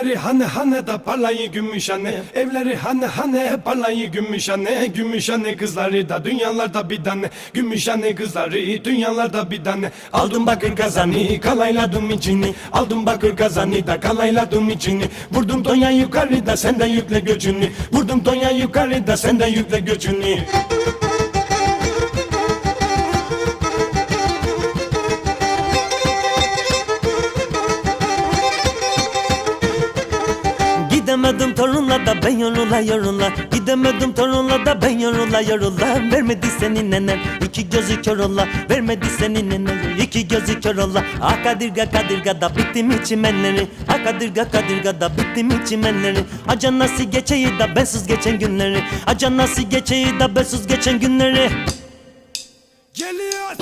Evleri hane hane da parlayı gümüş anne. Evleri hane hane parlayı gümüş anne. Gümüş anne kızları da dünyalarda bir tane. Gümüş anne kızları dünyalarda bir tane. Aldım bakır kazanı kalayladım içini. Aldım bakır kazanı da kalayladım içini. Vurdum Tonya yukarıda sen de yükle göçünü. Vurdum Tonya yukarıda sen de yükle göçünü Gidemedim torunla da ben yorula yorula. Gidemedim torunla da ben yorula yorula. Vermedi senin nenen iki gözü kör ola. Vermedi senin nenen iki gözü kör ola. Ah kadirga kadirga da bittim içimenleri Ah kadirga kadirga da bittim içimenleri Acan nasıl geçeyi da bensiz geçen günleri. Acan nasıl geçeyi da bensiz geçen günleri. Geliyor